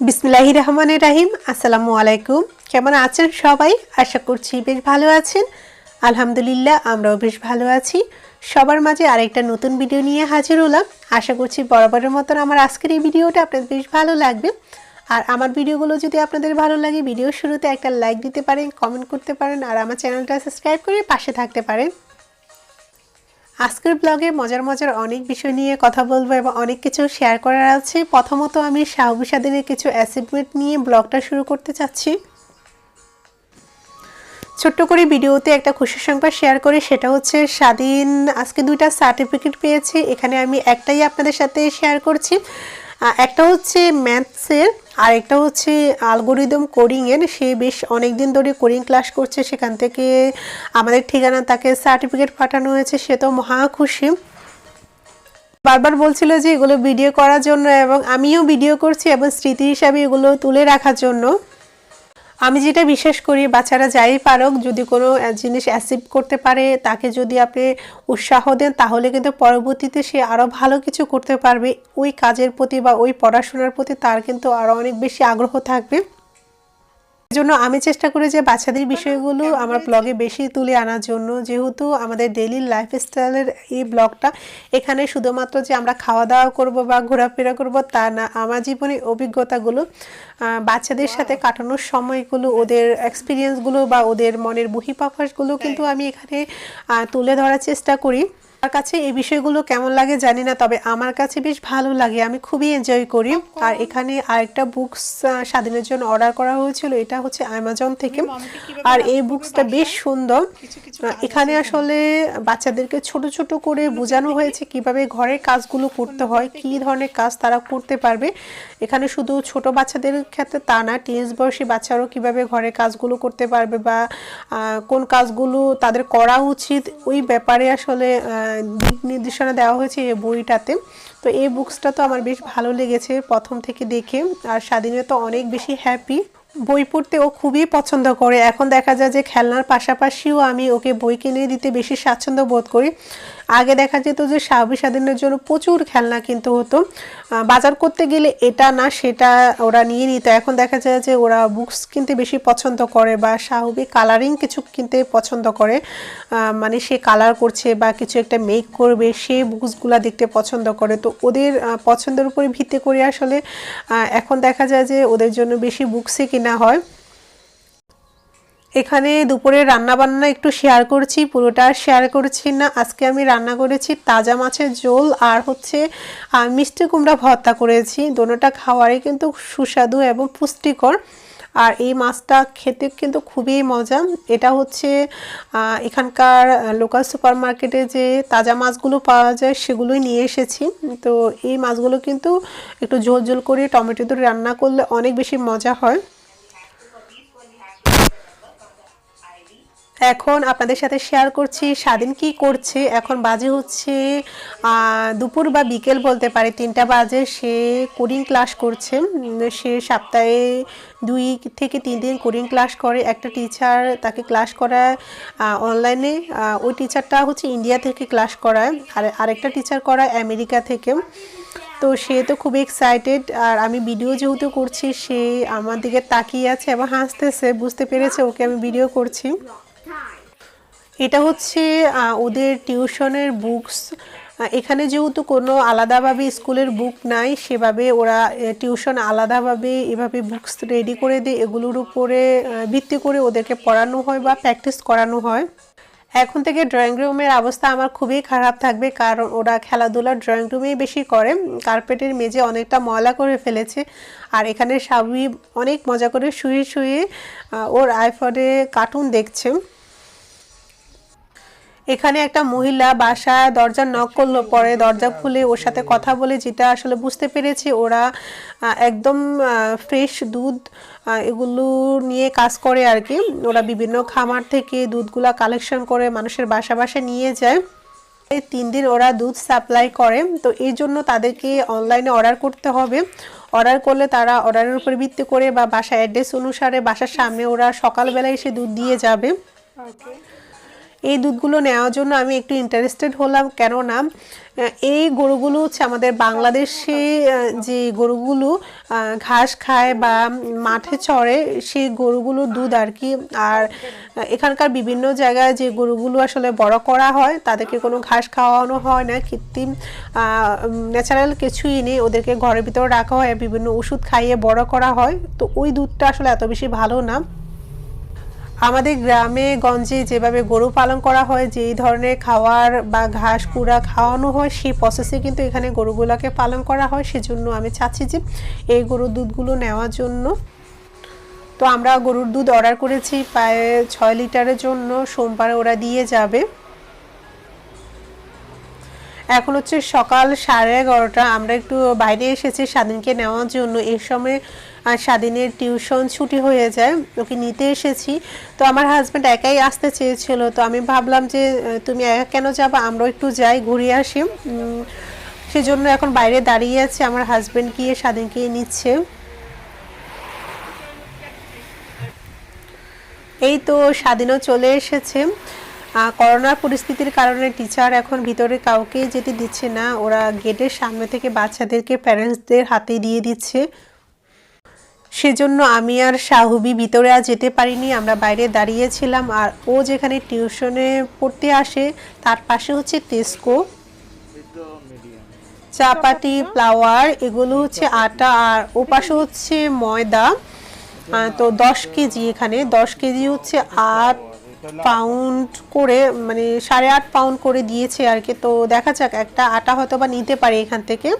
বিসমিল্লাহি রহমানের রাহিম, আসসালামু আলাইকুম। কেমন আছেন সবাই? আশা করছি বেশ ভালো আছেন। আলহামদুলিল্লাহ, আমরাও বেশ ভালো আছি। সবার মাঝে আরেকটা নতুন ভিডিও নিয়ে হাজির হলাম। আশা করছি বরাবরের মতন আমার আজকের এই ভিডিওটা আপনাদের বেশ ভালো লাগবে। আর আমার ভিডিওগুলো যদি আপনাদের ভালো লাগে ভিডিও শুরুতে একটা লাইক দিতে পারেন, কমেন্ট করতে পারেন, আর আমার চ্যানেলটা সাবস্ক্রাইব করে পাশে থাকতে পারেন। আজকের ব্লগে মজার মজার অনেক বিষয় নিয়ে কথা বলব এবং অনেক কিছু শেয়ার করার আছে। প্রথমত আমি শাহবিসাদের কিছু অ্যাচিভমেন্ট নিয়ে ব্লগটা শুরু করতে চাচ্ছি। ছোট্ট করে ভিডিওতে একটা খুশির সংবাদ শেয়ার করি, সেটা হচ্ছে স্বাধীন আজকে দুইটা সার্টিফিকেট পেয়েছি। এখানে আমি একটাই আপনাদের সাথে শেয়ার করছি। একটা হচ্ছে ম্যাথসের আর একটা হচ্ছে আলগোরিদম কোডিংয়ের সে বেশ অনেক দিন ধরে কোডিং ক্লাস করছে, সেখান থেকে আমাদের ঠিকানা তাকে সার্টিফিকেট পাঠানো হয়েছে, সে তো মহা খুশি। বারবার বলছিল যে এগুলো ভিডিও করার জন্য এবং আমিও ভিডিও করছি এবং স্মৃতি হিসাবে এগুলো তুলে রাখার জন্য। আমি যেটা বিশ্বাস করি, বাচ্চারা যাই পারক, যদি কোনো জিনিস অ্যাচিভ করতে পারে, তাকে যদি আপনি উৎসাহ দেন, তাহলে কিন্তু পরবর্তীতে সে আরও ভালো কিছু করতে পারবে। ওই কাজের প্রতি বা ওই পড়াশোনার প্রতি তার কিন্তু আরও অনেক বেশি আগ্রহ থাকবে। জন্য আমি চেষ্টা করি যে বাচ্চাদের বিষয়গুলো আমার ব্লগে বেশি তুলে আনার জন্য। যেহেতু আমাদের ডেইলি লাইফস্টাইলের এই ব্লগটা এখানে শুধুমাত্র যে আমরা খাওয়া দাওয়া করব বা ঘোরাফেরা করব তা না আমার জীবনের অভিজ্ঞতাগুলো বাচ্চাদের সাথে কাটানোর সময়গুলো ওদের এক্সপিরিয়েন্সগুলো বা ওদের মনের বহিঃপ্রকাশগুলো কিন্তু আমি এখানে তুলে ধরার চেষ্টা করি। আমার কাছে এই বিষয়গুলো কেমন লাগে জানি না তবে আমার কাছে বেশ ভালো লাগে। আমি খুবই এনজয় করি। আর এখানে আরেকটা বুকস স্বাধীনের জন্য অর্ডার করা হয়েছিল। এটা হচ্ছে অ্যামাজন থেকে। আর এই বুকসটা বেশ সুন্দর। এখানে আসলে বাচ্চাদেরকে ছোট ছোট করে বোঝানো হয়েছে কীভাবে ঘরের কাজগুলো করতে হয় কি ধরনের কাজ তারা করতে পারবে। এখানে শুধু ছোট বাচ্চাদের ক্ষেত্রে তা না টিনেজ বয়সী বাচ্চারাও কীভাবে ঘরের কাজগুলো করতে পারবে বা কোন কাজগুলো তাদের করা উচিত ওই ব্যাপারে আসলে দিক নির্দেশনা দেওয়া হয়েছে এই বইটাতে। তো এই বুকসটা তো আমার বেশ ভালো লেগেছে প্রথম থেকে দেখে। আর স্বাধীনে তো অনেক বেশি হ্যাপি বই পড়তে ও খুবই পছন্দ করে। এখন দেখা যায় যে খেলনার পাশাপাশিও আমি ওকে বই কিনে দিতে বেশি স্বাচ্ছন্দ্য বোধ করি। আগে দেখা যেত যে স্বাভাবিক স্বাধীনের জন্য প্রচুর খেলনা কিন্তু হতো। বাজার করতে গেলে এটা না, সেটা ওরা নিয়ে নিত। এখন দেখা যায় যে ওরা বুকস কিনতে বেশি পছন্দ করে বা স্বাভাবিক কালারিং কিছু কিনতে পছন্দ করে। মানে সে কালার করছে বা কিছু একটা মেক করবে, সে বুকসগুলা দেখতে পছন্দ করে। তো ওদের পছন্দের উপরে ভিত্তি করে আসলে এখন দেখা যায় যে ওদের জন্য বেশি বুকসই কেনা হয়। এখানে দুপুরে রান্না বান্না একটু শেয়ার করছি, পুরোটা শেয়ার করছি না। আজকে আমি রান্না করেছি তাজা মাছের ঝোল আর হচ্ছে মিষ্টি কুমড়া ভর্তা করেছি। দোনোটা খাওয়ারই কিন্তু সুস্বাদু এবং পুষ্টিকর। আর এই মাছটা খেতে কিন্তু খুবই মজা। এটা হচ্ছে এখানকার লোকাল সুপার মার্কেটে যে তাজা মাছগুলো পাওয়া যায় সেগুলোই নিয়ে এসেছি। তো এই মাছগুলো কিন্তু একটু ঝোল ঝোল করে টমেটো দিয়ে রান্না করলে অনেক বেশি মজা হয়। এখন আপনাদের সাথে শেয়ার করছি, স্বাধীন কি করছে? এখন বাজে হচ্ছে দুপুর বা বিকেল বলতে পারে, তিনটা বাজে, সে কোডিং ক্লাস করছে। সে সপ্তাহে দুই থেকে তিন দিন কোডিং ক্লাস করে। একটা টিচার তাকে ক্লাস করায় অনলাইনে ওই টিচারটা হচ্ছে ইন্ডিয়া থেকে ক্লাস করায়, আর আরেকটা টিচার করায় আমেরিকা থেকে। তো সে তো খুব এক্সাইটেড আর আমি ভিডিও যেহেতু করছি, সে আমার দিকে তাকিয়ে আছে এবং হাসতেছে, বুঝতে পেরেছে, ওকে আমি ভিডিও করছি। এটা হচ্ছে ওদের টিউশনের বুকস। এখানে যেহেতু কোনো আলাদাভাবে স্কুলের বুক নাই, সেভাবে ওরা টিউশন আলাদাভাবে এভাবে বুকস রেডি করে দিয়ে এগুলোর উপরে ভিত্তি করে ওদেরকে পড়ানো হয় বা প্র্যাকটিস করানো হয়। এখন থেকে ড্রয়িং রুমের অবস্থা আমার খুবই খারাপ থাকবে, কারণ ওরা খেলাধুলা ড্রয়িং রুমেই বেশি করে। কার্পেটের মেঝে অনেকটা ময়লা করে ফেলেছে, আর এখানে সাবি অনেক মজা করে শুয়ে শুয়ে ওর আইফোনে কার্টুন দেখছে। এখানে একটা মহিলা বাসায় দরজা নক করল, পরে দরজা খুলে ওর সাথে কথা বলে, যেটা আসলে বুঝতে পেরেছি ওরা একদম ফ্রেশ দুধ এগুলো নিয়ে কাজ করে আর কি। ওরা বিভিন্ন খামার থেকে দুধগুলা কালেকশন করে মানুষের বাসা বাসা নিয়ে যায়। এই তিন দিন ওরা দুধ সাপ্লাই করে, তো এই জন্য তাদেরকে অনলাইনে অর্ডার করতে হবে। অর্ডার করলে তারা অর্ডারের উপর ভিত্তি করে বা বাসা অ্যাড্রেস অনুসারে বাসার সামনে ওরা সকালবেলায় এসে দুধ দিয়ে যাবে। এই দুধগুলো নেওয়ার জন্য আমি একটু ইন্টারেস্টেড হলাম। কেননা এই গরুগুলো হচ্ছে আমাদের বাংলাদেশে যে গরুগুলো ঘাস খায় বা মাঠে চড়ে, সেই গরুগুলোর দুধ আর কি। আর এখানকার বিভিন্ন জায়গায় যে গরুগুলো আসলে বড় করা হয়, তাদেরকে কোনো ঘাস খাওয়ানো হয় না, কৃত্রিম ন্যাচারাল কিছুই নেই। ওদেরকে ঘরের ভিতরে রাখা হয়, বিভিন্ন ওষুধ খাইয়ে বড় করা হয়। তো ওই দুধটা আসলে এত বেশি ভালো না। আমাদের গ্রামে, গঞ্জে যেভাবে গরু পালন করা হয়, যেই ধরনের খাওয়ার বা ঘাস, কুড়া খাওয়ানো হয়, সেই প্রসেসে কিন্তু এখানে গরুগুলোকে পালন করা হয়। সেজন্য আমি চাচ্ছি যে এই গরুর দুধগুলো নেওয়ার জন্য। তো আমরা গরুর দুধ অর্ডার করেছি, প্রায় ছয় লিটারের জন্য। সোমবার ওরা দিয়ে যাবে। এখন হচ্ছে সকাল সাড়ে এগারোটা। আমরা একটু বাইরে এসেছি স্বাধীনকে নেওয়ার জন্য। এই সময় স্বাধীনের টিউশন ছুটি হয়ে যায়, ওকে নিতে এসেছি। তো আমার হাজব্যান্ড একাই আসতে চেয়েছিল, তো আমি ভাবলাম যে তুমি একা কেন যাবা? আমরাও একটু যাই ঘুরে আসি। সেজন্য এখন বাইরে দাঁড়িয়ে আছে, আমার হাজব্যান্ড গিয়ে স্বাধীনকে নিচ্ছে। এই তো স্বাধীনও চলে এসেছে। করোনার পরিস্থিতির কারণে টিচার এখন ভিতরে কাউকে যেতে দিচ্ছে না, ওরা গেটের সামনে থেকে বাচ্চাদেরকে প্যারেন্টসদের হাতে দিয়ে দিচ্ছে। সেজন্য আমি আর সাহুবি ভিতরে আর যেতে পারিনি, আমরা বাইরে দাঁড়িয়েছিলাম আর ও যেখানে টিউশনে পড়তে আসে, তার পাশে হচ্ছে টেস্কো। চাপাটি ফ্লাওয়ার এগুলো হচ্ছে আটা আর ও পাশে হচ্ছে ময়দা। তো দশ কেজি এখানে, দশ কেজি হচ্ছে আট পাউন্ড করে মানে সাড়ে আট পাউন্ড করে দিয়েছে আর কি। তো দেখা যাক, একটা আটা হয়তো বা নিতে পারে এখান থেকে।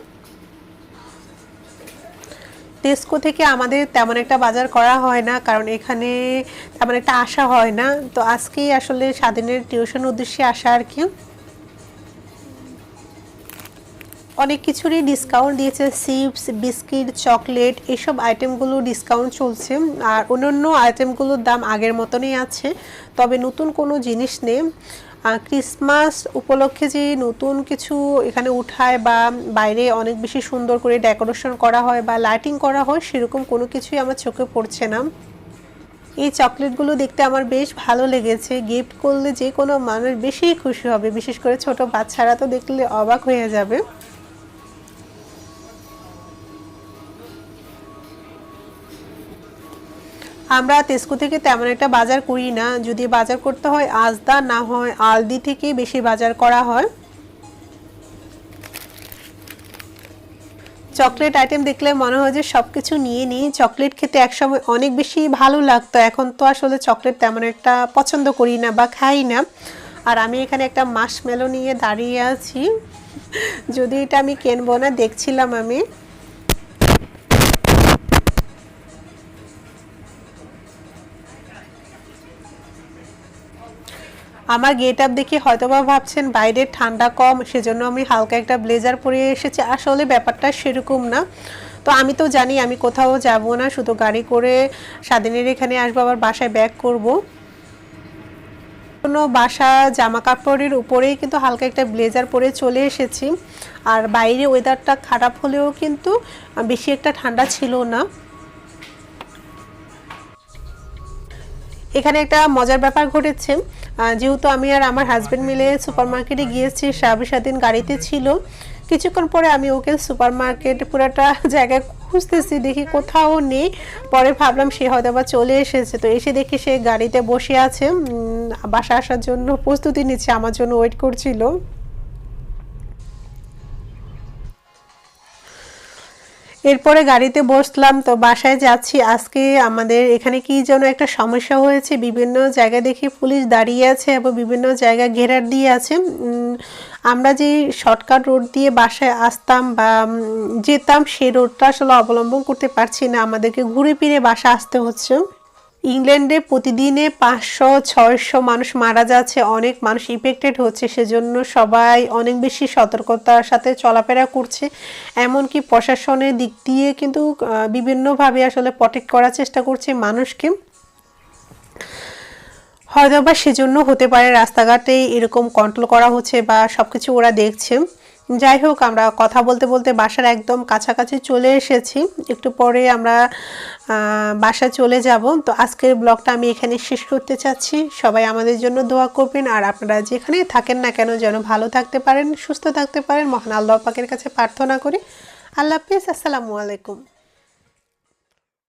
টেস্কো থেকে আমাদের তেমন একটা বাজার করা হয় না, কারণ এখানে তেমন একটা আসা হয় না। তো আজকেই আসলে স্বাধীনের টিউশন উদ্দেশ্যে আসা আর কি। অনেক কিছুরই ডিসকাউন্ট দিয়েছে চিপস বিস্কিট চকলেট এসব আইটেমগুলো ডিসকাউন্ট চলছে। আর অন্যান্য আইটেমগুলোর দাম আগের মতনই আছে। তবে নতুন কোনো জিনিস নেই। ক্রিসমাস উপলক্ষে যে নতুন কিছু এখানে উঠায় বা বাইরে অনেক বেশি সুন্দর করে ডেকোরেশন করা হয় বা লাইটিং করা হয়, সেরকম কোনো কিছুই আমার চোখে পড়ছে না। এই চকলেটগুলো দেখতে আমার বেশ ভালো লেগেছে। গিফট করলে যে কোনো মানুষ বেশি খুশি হবে। বিশেষ করে ছোট বাচ্চারা তো দেখলে অবাক হয়ে যাবে। আমরা তেস্কো থেকে তেমন একটা বাজার করি না। যদি বাজার করতে হয় আজদা, না হয় আলদি থেকে বেশি বাজার করা হয়। চকলেট আইটেম দেখলে মনে হয় যে সব কিছু নিয়ে নিই চকলেট খেতে একসময় অনেক বেশি ভালো লাগতো। এখন তো আসলে চকলেট তেমন একটা পছন্দ করি না বা খাই না। আর আমি এখানে একটা মাসমেলো নিয়ে দাঁড়িয়ে আছি। যদি এটা আমি কিনবো না, দেখছিলাম আমি। আমার গেট আপ দেখে হয়তোবা ভাবছেন, বাইরে ঠান্ডা কম, সেজন্য আমি হালকা একটা ব্লেজার পরে এসেছি। আসলে ব্যাপারটা সেরকম না। তো আমি তো জানি আমি কোথাও যাব না, শুধু গাড়ি করে স্বাধীনের এখানে আসব, আবার বাসায় ব্যাক করব। কোনো বাসা জামা কাপড়ের উপরেই কিন্তু হালকা একটা ব্লেজার পরে চলে এসেছি। আর বাইরে ওয়েদারটা খারাপ হলেও কিন্তু বেশি একটা ঠান্ডা ছিল না। এখানে একটা মজার ব্যাপার ঘটেছে। যেহেতু আমি আর আমার হাজব্যান্ড মিলে সুপার মার্কেটে গিয়েছি স্বাধীন গাড়িতে ছিল, কিছুক্ষণ পরে আমি ওকে সুপার মার্কেট পুরাটা জায়গায় খুঁজতেছি, দেখি কোথাও নেই। পরে ভাবলাম সে হয়তো আবার চলে এসেছে। তো এসে দেখি সে গাড়িতে বসে আছে বাসা আসার জন্য প্রস্তুতি নিচ্ছে, আমার জন্য ওয়েট করছিল। এরপরে গাড়িতে বসলাম, তো বাসায় যাচ্ছি। আজকে আমাদের এখানে কি যেন একটা সমস্যা হয়েছে। বিভিন্ন জায়গা দেখি পুলিশ দাঁড়িয়ে আছে এবং বিভিন্ন জায়গায় ঘেরার দিয়ে আছে। আমরা যে শর্টকাট রোড দিয়ে বাসায় আসতাম বা যেতাম সেই রোডটা আসলে অবলম্বন করতে পারছি না। আমাদেরকে ঘুরে ফিরে বাসা আসতে হচ্ছে। ইংল্যান্ডে প্রতিদিনে পাঁচশো, ছয়শো মানুষ মারা যাচ্ছে। অনেক মানুষ ইফেক্টেড হচ্ছে। সেজন্য সবাই অনেক বেশি সতর্কতার সাথে চলাফেরা করছে। এমনকি প্রশাসনের দিক দিয়ে কিন্তু বিভিন্নভাবে আসলে প্রটেক্ট করার চেষ্টা করছে মানুষকে। হয়তো বা সেজন্য হতে পারে রাস্তাঘাটে এরকম কন্ট্রোল করা হচ্ছে বা সব কিছু ওরা দেখছে। যাই হোক, আমরা কথা বলতে বলতে বাসার একদম কাছাকাছি চলে এসেছি। একটু পরে আমরা বাসা চলে যাব। তো আজকের ব্লগটা আমি এখানে শেষ করতে চাচ্ছি। সবাই আমাদের জন্য দোয়া করবেন, আর আপনারা যেখানে থাকেন না কেন যেন ভালো থাকতে পারেন, সুস্থ থাকতে পারেন। মহান আল্লাহ পাকের কাছে প্রার্থনা করি। আল্লাহ হাফিজ, আসসালামু আলাইকুম।